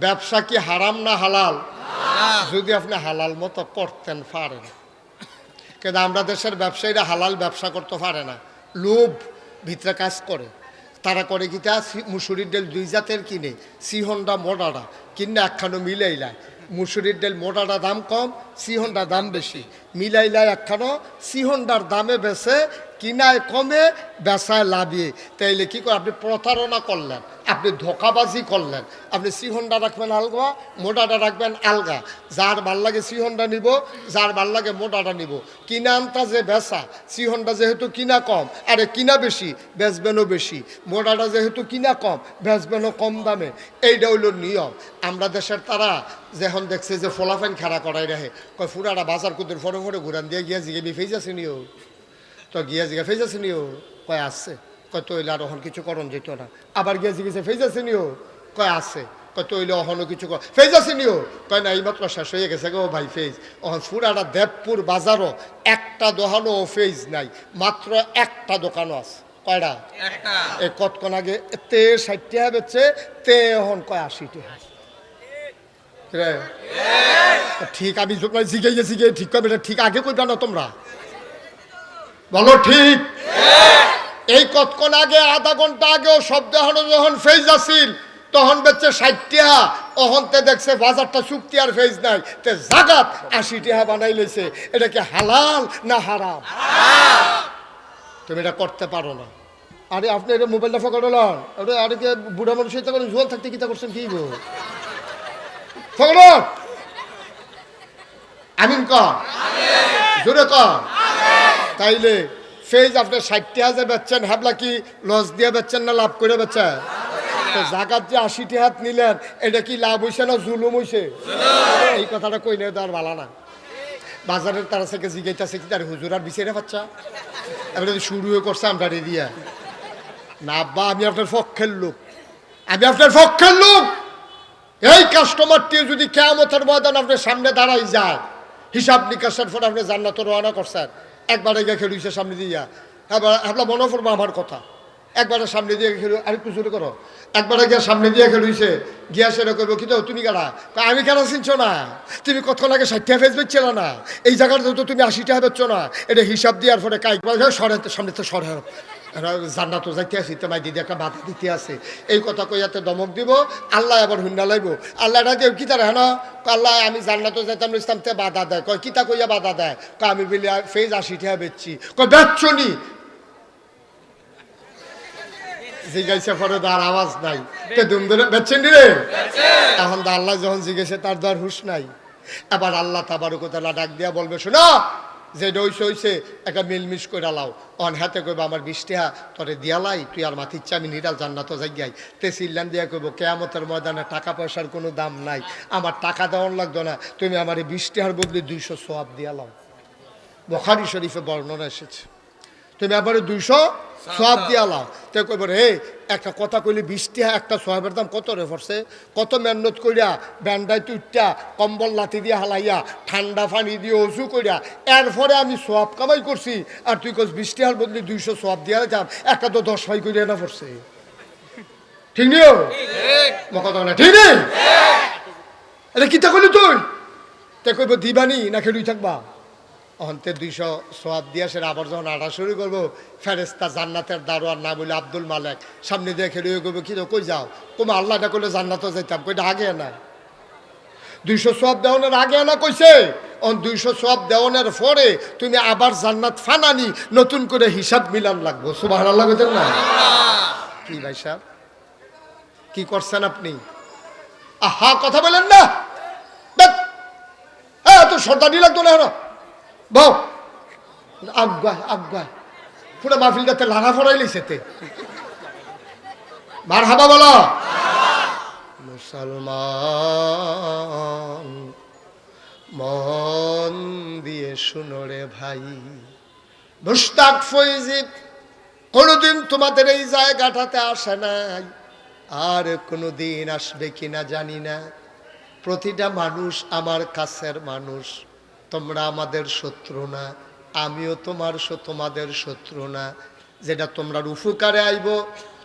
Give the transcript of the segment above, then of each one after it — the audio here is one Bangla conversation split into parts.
ব্যবসা কি হারাম না হালাল? যদি আপনি হালাল মতো করতেন, পারেন। কিন্তু আমরা দেশের ব্যবসায়ীরা হালাল ব্যবসা করতে পারে না। লোভ ভিতরে কাজ করে। তারা করে কি তা? মুসুরির ডাল দুই জাতের কিনে। সিহন্ডা মোডাটা কিনে একখানো মিলাইলায় মুসুরির ডাল মোডাটা দাম কম সিহন্ডা দাম বেশি। মিলাইলায় একখানো সিহন্ডার দামে বেছে কিনায় কমে, বেচায় লাভিয়ে তাইলে কি করে, আপনি প্রতারণা করলেন, আপনি ধোকাবাজি করলেন, আপনি সিহন্ডা রাখবেন আলগা মোটাটা রাখবেন আলগা। যার ভালো লাগে সিহন্ডা নিব, যার ভালো লাগে মোটাটা নিব। কিনা আনতা যে বেচা সিহন্ডা যেহেতু কিনা কম, আরে কিনা বেশি, বেচবেনও বেশি। মোটাটা যেহেতু কিনা কম, বেচবেনও কম দামে। এইটা হইল নিয়ম। আমরা দেশের তারা যখন দেখছে যে ফলাফেন খাড়া করাই রাখে, কয় ফুরাটা বাজার কুদের ফটো ফটো ঘুরান দিয়ে গিয়া জিগে বিফেই যাচ্ছে নিও। তো গিয়া জিগা ফেজ আছে নিও কয় আসছে কয় তৈলে আর ওখান কিছু করণ যেত না। আবার গিয়া জিগেছে ফেজ আছে নিও কয় আছে? কয় তৈলে অহনও কিছু কর ফেজ আছে নিও কয় না এইমাত্র শেষ হয়ে গেছে গো ভাই ফেজ ওখান ফুরাটা দেবপুর বাজারও একটা দোকানও ফেজ নাই মাত্র একটা দোকানও আছে। কয়টা? এই কতক্ষণ আগে? তে ষাট টাকা বেচছে তে এখন কয় আশি টাকা রে, ঠিক আমি জিগে গেছি গিয়ে ঠিক করবে ঠিক আগে কইবা না তোমরা? বলো ঠিক? এই কতক্ষণ আগে, আধা ঘণ্টা আগেও শব্দ হলো যখন ফেজ আসিল তখন বেচছে ষাট টিহা অহন তে দেখছে বাজারটা চুক্তি আর ফেজ নাই, তে জাগাত আশি টিহা বানাই লেছে। এটা কি হালাল না হারাম? তুমি এটা করতে পারো না। আরে, আপনি এটা মোবাইলটা ফকড়লাম আরে আরে কে বুড়া মানুষ হইতে করেন জোয়ান থাকতে কিতা করছেন কি গো? ফকড় আমিন কর জোরে কর তাইলে ফেজ আপনি ষাটটি হাজার বেচছেন, হাবলা কি লস দিয়ে বেচছেন না লাভ করে বেচছেন? তো জাগাত যে আশিটি হাত নিলেন, এটা কি লাভ হইছে না জুলুম হইছে? এই কথাটা কই নেই, তার ভালো না। বাজারের তারা থেকে জিগাইতেছে কি তার হুজুরার বিচারে বাচ্চা এবারে তো শুরু হয়ে করছে, আমরা দিয়া না, আব্বা, আমি আপনার পক্ষের লোক। আমি আপনার পক্ষের লোক। এই কাস্টমারটি যদি কেয়ামতের ময়দান আপনার সামনে দাঁড়াই যায়, হিসাব নিকাশের পর আপনি জান্নাত রওনা করছেন। একবারে গিয়ে খেলুইছে সামনে দিয়া এবার আপনার মনে পড়ব আমার কথা। একবারে সামনে দিয়ে খেলু আরেকটু জোরে করো। একবারে গিয়ে সামনে দিয়ে খেলুইছে গিয়া সেটা করব কিন্তু তুমি কারা? আমি কেনা চিনছ না? তুমি কত লাগে ষাটটা ফেস বেচছিল না? এই জায়গাটা তো তুমি আশিটা বেচছ না। এটা হিসাব দেওয়ার পরে কাইক সরে সামনে তো সরে জান্নাত যাইতে আসি তোমায় দিদি একটা বাধা দিতে আছে। এই কথা কইয়াতে দমক দিব আল্লাহ আবার হুন্ডা লাইব। আল্লাহ দেব কিতা হেন? আল্লাহ আমি জান্নাত যাইতাম ইসলাম তে বাধা দেয়। কয় কিতা কইয়া বাধা দেয়? কয় আমি বলি ফেজ আশি টাকা বেচছি। কয় বেচছো নি? জিজ্ঞাসা পরে তার আওয়াজ নাই। তে দুম ধরে বেচছেন রে? এখন আল্লাহ যখন জিজ্ঞেসে তার তো আর হুশ নাই। এবার আল্লাহ তাবারকতালা ডাক দিয়া বলবে শোনো যে হইছে হইছে একটা মিলমিশ করে লাও। অন হাতে কইব, আমার বৃষ্টিহা তোরে দিয়ালাই তুই আর মাথির চামি নিরাল জান্নাত যাই তে সিল্লান দিয়া কইব, কেয়ামতের ময়দানে টাকা পয়সার কোনো দাম নাই, আমার টাকা দেওয়ার লাগতো না, তুমি আমার এই বৃষ্টিহার বদলে দুইশো সোয়াব দিয়ালাও বখারি শরীফে বর্ণনা এসেছে। তুমি আবার দুইশো সব দিয়ালাও তে কইব রে একটা কথা কইলে বৃষ্টি একটা সোয়াবের দাম কত রে পড়ছে? কত মেহনত করিয়া ব্যান্ডাই তুইটা কম্বল লাথি দিয়ে হালাইয়া ঠান্ডা পানি দিয়ে অজু করিয়া এরপরে আমি সোয়াব কামাই করছি আর তুই কস বৃষ্টি হার বদলে দুইশো সোয়াব দিয়া যাম একটা তো দশ ভাই করিয়া না পড়ছে। ঠিক নিও কথা না ঠিক নেই? এটা কিতা কইলি তুই? তে কইব দিবানি না খেলুই থাকবা? অন্তে দুইশো সোয়াব দিয়ে সেটা আবার যখন আটা শুরু করব। ফেরেস্তা জান্নাতের দারোয়ার নাম হইলে আব্দুল মালেক। সামনে দিয়ে খেলে করব কি কই যাও? তুমি আল্লাহটা করলে জান্নাতও যাইতাম। কইটা আগে না। দুইশো সোয়াব দেওয়ানের আগে না কইছে? অন দুইশো সোয়াব দেওয়ানের পরে তুমি আবার জান্নাত ফানানি নতুন করে হিসাব মিলান লাগবো। সুবাহ আল্লাহ কইতেন না? কি ভাই সাহেব? কি করছেন আপনি? আহা কথা বলেন না। ধ্যাৎ। হ্যাঁ তো সর্দানি লাগতো না বউ। পুরো মাহফিলটাতে ফড়াই লিছেতে মার হাবা বলো। মুসলমান, মন দিয়ে ভাই। মুস্তাক ফৈজিব কোনোদিন তোমাদের এই জায়গাটাতে আসে নাই। আর কোনোদিন আসবে কিনা জানি না। প্রতিটা মানুষ আমার কাছের মানুষ। তোমরা আমাদের শত্রু না, আমিও তোমার তোমাদের শত্রু না। যেটা তোমরা উপকারে আইব,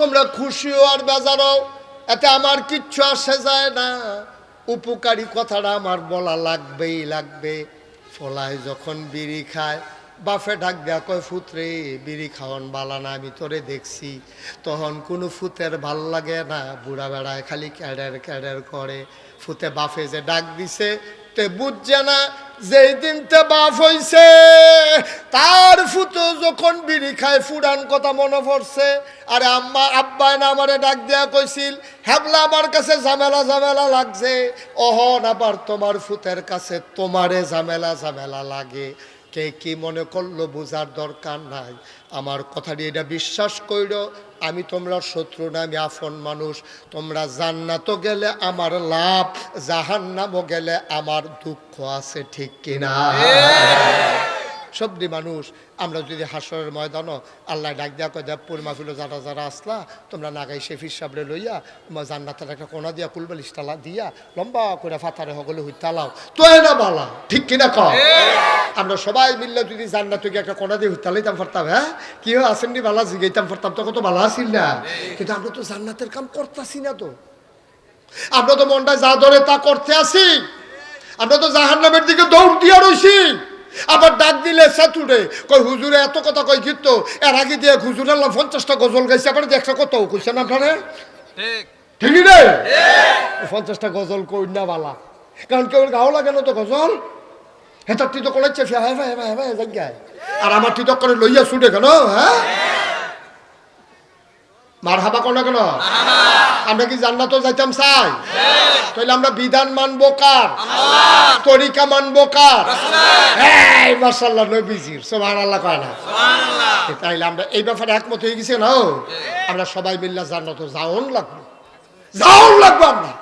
তোমরা খুশিও আর বেজারও, এতে আমার কিচ্ছু আসে যায় না। উপকারী কথাটা আমার বলা লাগবেই লাগবে। ফলায় যখন বিড়ি খায় বাফে ডাক দেয়া কয় ফুতরে বিড়ি খাওয়ান বালা না, আমি তোরে দেখছি। তখন কোনো ফুতের ভালো লাগে না বুড়া বেড়ায় খালি ক্যাডের ক্যাডের করে। ফুতে বাফে যে ডাক দিছে তে বুঝছে না, যেই দিন তে বাপ হইছে, তার ফুতো যখন বিড়ি খায় ফুডান কথা মনে পড়ছে। আরে আম্মা আব্বাই না আমারে ডাক দেয়া কইছিল, হ্যাবলা, আমার কাছে ঝামেলা ঝামেলা লাগছে। অহন আবার তোমার ফুতের কাছে তোমারে ঝামেলা ঝামেলা লাগে। কে কি মনে করল, বোঝার দরকার নাই। আমার কথাটি এটা বিশ্বাস কইর আমি তোমরা শত্রু না আমি আফন মানুষ। তোমরা জান্নাত গেলে আমার লাভ জাহান্নামও গেলে আমার দুঃখ আছে ঠিক কিনা? সবদি মানুষ আমরা যদি হাসরের ময়দানও আল্লাহ ডাক দেওয়া কয় দেবপুর মাহফিল যারা যারা আসলা তোমরা নাগাই শেফির সাবরে লইয়া তোমার জান্নাতের একটা কোনা দিয়া কুলবালিশ তালা দিয়া লম্বা করে ফাতারে হগলে হই তালাও তো না বালা ঠিক কিনা কম আমরা সবাই মিললে যদি জান্নাত গিয়ে একটা কোনা দিয়ে হুইতালাইতাম পারতাম হ্যাঁ? কি হয় আসেননি বালা জিগাইতাম পারতাম তখন তো ভালো আসিল না। কিন্তু আমরা তো জান্নাতের কাম করতাছি না তো। আমরা তো মনটা যা ধরে তা করতে আসি আমরা তো জাহান্নামের দিকে দৌড় দিয়া রইছি। আবার ডাক দিলে সেতুরে কই হুজুরে এত কথা কই গীত এর আগে দিয়ে হুজুর আল্লাহ পঞ্চাশটা গজল গাইছে আবার দেখছে কত কইছেন আপনারে? ঠিক। রে পঞ্চাশটা গজল কই না বালা। কারণ কেউ গাও লাগে না তো গজল? হেতার টিতো করেছে জায়গায় আর আমার টিতক করে লইয়া ছুটে কেন হ্যাঁ? মার হাবা কেন কেন? আমরা কি জান্নাতও যাইতাম চাই? তাহলে আমরা বিধান মানবো কার? তরিকা মানবো কার? এই মার্শাল্লাহ নবীজির সোভান আল্লাহ কয় না? তাইলে আমরা এই ব্যাপারে একমত হয়ে গেছি না? আমরা সবাই মিল্লা জান্নাত যাওন লাগবো। যাওন লাগবো আমরা।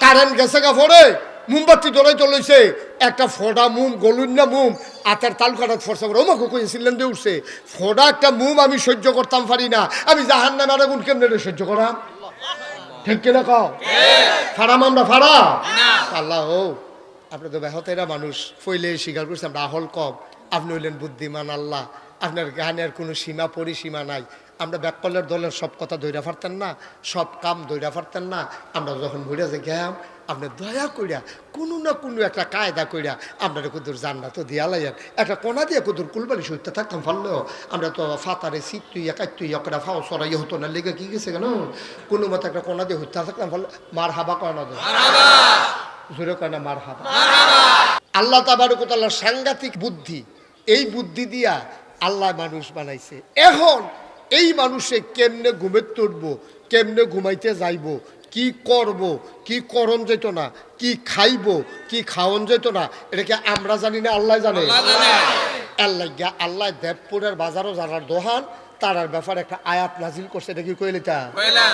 কারেন্ট গেছে গা ফোরে মোমবাতি দৌড়াই চলেছে একটা ফোড়া মুম গলুন না মুম, আতের তালুকাটা ফরসা করে ওমাকে কইছিলেন দিয়ে উঠছে। ফোড়া একটা মুম আমি সহ্য করতাম পারি না। আমি জাহান নামে আর আগুন কেমনে সহ্য করাম। ঠিক কিনা কও? ফাড়াম আমরা ফাড়া? আল্লাহ ও, আপনি তো ব্যাহতেরা মানুষ। ফইলে স্বীকার করছে, আমরা আহল কম। আপনি হইলেন বুদ্ধিমান আল্লাহ। আপনার জ্ঞানের কোনো সীমা, পরিসীমা নাই। আমরা ব্যাককলের দলের সব কথা ধৈরা পারতেন না সব কাম ধৈরা পারতেন না। আমরা যখন ঘুরে যে গেলাম আপনি দয়া করিয়া কোনো না কোনো একটা কায়দা কইরা আপনারা কুদুর জান্না তো দিয়া লাইয়ার একটা কোনা দিয়ে কুদুর কুলবালি সইতে থাকতাম পারলেও আমরা তো ফাতারে সিট তুই তুই একটা ফাও সরাই হতো না লেগে কি গেছে কেন? কোনো মতো একটা কোনা দিয়ে হইতে থাকতাম পারলে মার হাবা কয়না দেয় জোরে কয়না মার হাবা আল্লাহ তাবারকতাল্লাহ সাংঘাতিক বুদ্ধি এই বুদ্ধি দিয়া আল্লাহ মানুষ বানাইছে। এখন এই মানুষে কেমনে ঘুমে তুটব কেমনে ঘুমাইতে যাইব কি করব কি করণ যেত না কি খাইব কি খাওয়ন যেত না এটাকে আমরা জানি না আল্লাহ জানে? আল্লাহ আল্লাহ দেবপুরের বাজারও জানার দোহান তারার ব্যাপারে একটা আয়াত নাজিল করছে এটা কি কইলিতা? কইলা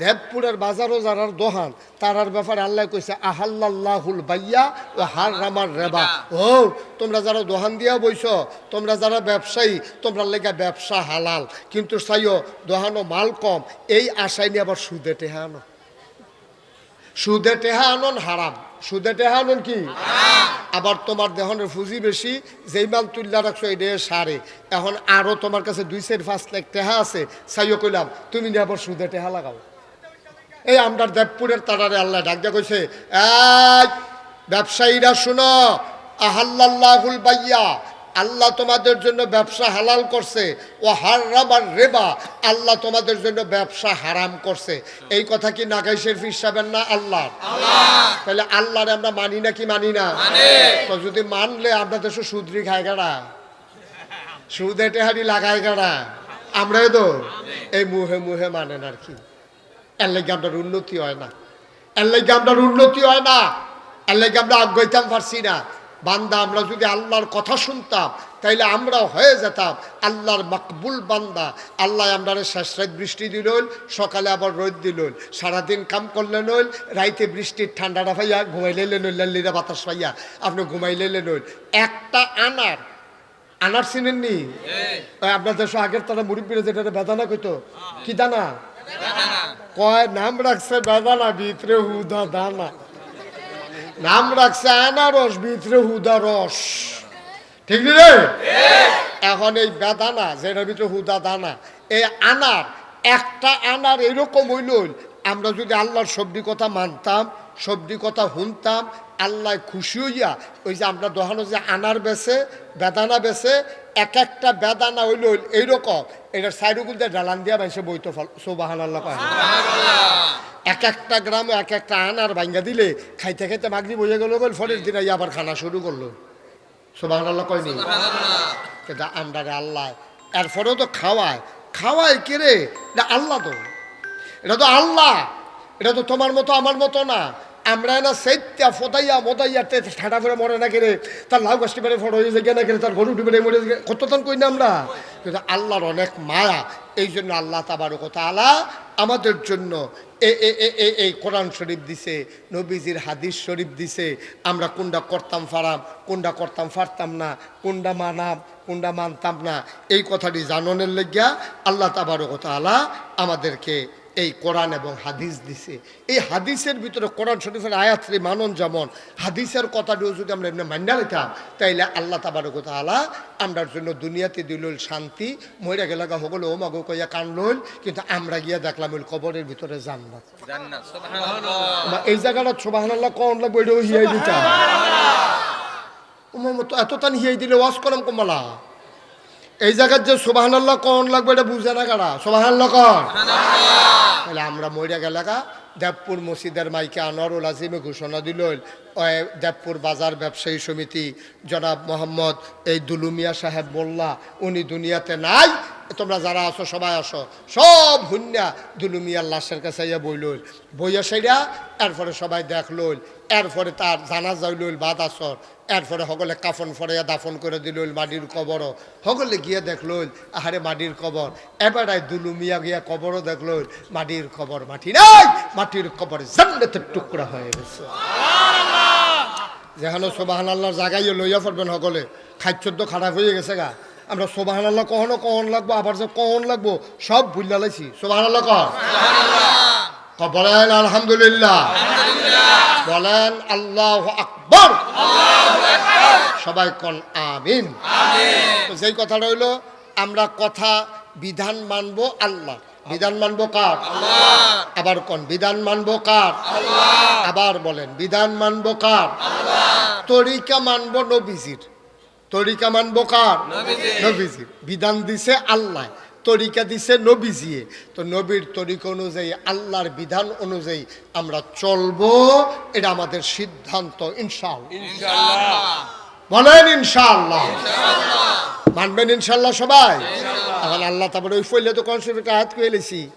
দেবপুরের বাজারও যারার দোহান তারার ব্যাপারে আল্লাহ কইছে আহাল্লাহুল বাইয়া ও হার রামার রেবা। ও তোমরা যারা দোহান দিয়া বইছ তোমরা যারা ব্যবসায়ী তোমরা লেগে ব্যবসা হালাল। কিন্তু চাইও দোহানো মাল কম এই আশায় নিয়ে আবার সুদে টেহা আনো। সুদে টেহা আনন হারাম। সুদে টেহা আনন কি? আবার তোমার দেহনের ফুজি বেশি, যেই মাল তুল্লা রাখছো এই দেহের সারে। এখন আরও তোমার কাছে দুই সাইড পাঁচ লাখ টেহা আছে, চাইও কইলাম, তুমি নিয়ে সুদে টেহা লাগাও। এই আমরা দেবপুরের তারারে আল্লাহ ডাক দিয়া কইছে ব্যবসায়ীরা শুনো আহাল্লাহুল বাইয়া আল্লাহ তোমাদের জন্য ব্যবসা হালাল করছে। ও হারামার রেবা আল্লাহ তোমাদের জন্য ব্যবসা হারাম করছে। এই কথা কি নাগাইশের ফিসাবেন না আল্লাহ? তাহলে আল্লাহরে আমরা মানি না কি মানি না? তো যদি মানলে আমরা দেশে সুদরি খায় গাড়া। সুদে টেহারি লাগায় গাড়া। আমরাই তো। এই মুহে মুহে মানেন আর কি। এর লাগে আপনার উন্নতি হয় না। এর লাগে আপনার উন্নতি হয় না। এর লাগে আমরা আগ্রহিতাম পারছি না। বান্দা আমরা যদি আল্লাহর কথা শুনতাম তাইলে আমরা হয়ে যেতাম আল্লাহর মকবুল বান্দা। আল্লাহ আমরা শেষ রাত বৃষ্টি দিল সকালে আবার রোদ দিল সারাদিন কাম করলেন হইল রাইতে বৃষ্টির ঠান্ডাটা পাইয়া ঘুমাইলে নইল লাল্লিরা বাতাস পাইয়া আপনি ঘুমাইলে নইল। একটা আনার আনার চিনেননি? ওই আপনার দেশ আগের তারা মুরব্বীরা যেটা বেদানা কইতো কি দানা? কয় নাম রাখছে বেদানা ভিতরে হুদা দানা। নাম রাখছে আনারস ভিতরে হুদা রস। ঠিক রে? এখন এই বেদানা, যেটার ভিতরে হুদা দানা, এই আনার, একটা আনার এরকম হইল, আমরা যদি আল্লাহর সবজি কথা মানতাম সবজি কথা শুনতাম, আল্লাহ খুশি হইয়া, ওই যে আমরা দোহানো যে আনার বেছে, বেদানা বেছে, এক একটা বেদানা হইল, এইরকম। এটার সাইডুকুল দিয়ে ডালান দিয়া বাইসে বইতো ফল। সোবাহান আল্লাহ এক একটা গ্রাম এক একটা আনার ভাঙ্গা দিলে খাইতে খাইতে মাগরি বইয়ে গেল বল ফলের দিনে আবার খানা শুরু করল। সোবাহান আল্লাহ কয়নি কিন্তু আমরা রে আল্লাহ, এরপরেও তো খাওয়ায়। খাওয়ায় কে রে? এটা আল্লাহ তো। এটা তো আল্লাহ। এটা তো তোমার মতো, আমার মতো না। আমরা না সেইত্যা ফোতাইয়া মোতাইয়া তে ঠাটা ফেরে মরে না কেরে তার লাউ গাছটি বেড়ে ফটো হয়ে যায় না কেরে তার গরু বেড়ে মরে কতক্ষণ কই না আমরা? কিন্তু আল্লাহর অনেক মায়া। এই জন্য আল্লাহ তাবার কথা আলা আমাদের জন্য এ এ এ, এ- এই কোরআন শরীফ দিছে, নবীজির হাদিস শরীফ দিছে, আমরা কোনটা করতাম ফারাম কোনটা করতাম ফারতাম না কোনটা মানাম কোনটা মানতাম না, এই কথাটি জাননের লেগিয়া আল্লাহ তাবারকতালা আমাদেরকে এই কোরআন এবং হাদিস দিছে। এই হাদিসের ভিতরে কোরআন শরীফের আয়াত্রী মানন যেমন হাদিসের কথাটিও যদি আমরা এমনি মান্যা নিতাম তাইলে আল্লাহ তাবারকত আলা আমরার জন্য দুনিয়াতে দিল শান্তি মহিলা গেলাগা হগল ও মাগো কইয়া কানলইল কিন্তু আমরা গিয়া দেখলাম ওই কবরের ভিতরে জান্নাত। জান্নাত এই জায়গাটা সোবাহান্লাহ কন লাগবে এটাও হিয়াই দিতাম। উমার মতো এত তান হিয়াই দিলে ওয়াজ করম কমলা এই জায়গার যে সোবাহান্লাহ কন লাগবে এটা বুঝে না কারা? সোবাহান্লাহ কন? তাহলে আমরা মরিয়া গেলাকা দেবপুর মসজিদের মাইকে আনোয়ারুল আজিমে ঘোষণা দিল দেবপুর বাজার ব্যবসায়ী সমিতি জনাব মোহাম্মদ এই দুলুমিয়া সাহেব মোল্লা, উনি দুনিয়াতে নাই। তোমরা যারা আছো, সবাই আসো। সব হুন্যা দুলুমিয়ার লাশের কাছে ইয়া বইল বইয়া সেরা এরপরে সবাই দেখ দেখলইল। এরপরে তার জানা যাইল বাদ আসর। এরপরে সকলে কাফন ফরাইয়া দাফন করে দিল মাটির কবর সকলে গিয়ে দেখল আহারে মাটির কবর। এবারাই দুলুমিয়া গিয়া কবরও দেখল মাটির কবর মাটি নাই, মাটির কবর জান্নাতের টুকরা হয়ে গেছে। যেখানে সোবাহান আল্লাহর জায়গায় লইয়া পড়বেন সকলে খাদ্য খারাপ হয়ে গেছে গা। আমরা সোবাহান আল্লাহ কখনো কখন লাগবো আবার যে কখন লাগবো সব ভুল লাইছি। সোবাহান আল্লাহ কর ক বলেন আলহামদুলিল্লাহ। বলেন আল্লাহ আকবর। সবাই কন আমিন। তো যেই কথাটা হইল আমরা কথা বিধান মানবো আল্লাহ বিধান মানবো কার? আবার কোন? বিধান মানবো কার? আবার বলেন বিধান মানবো কার? তরিকা মানবো নবীজির। তরিকা মানবো কার? নবীজির। বিধান দিছে আল্লাহ তরিকা দিছে নবীজিয়ে। তো নবীর তরিকা অনুযায়ী আল্লাহর বিধান অনুযায়ী আমরা চলবো এটা আমাদের সিদ্ধান্ত ইনশাআল্লাহ। ইনশাআল্লাহ। বলেন ইনশাআল্লাহ। মানবেন ইনশাল্লাহ সবাই। আল্লাহ তারপরে ওই ফইলে তো কনসেপ্ট হাত এলেছি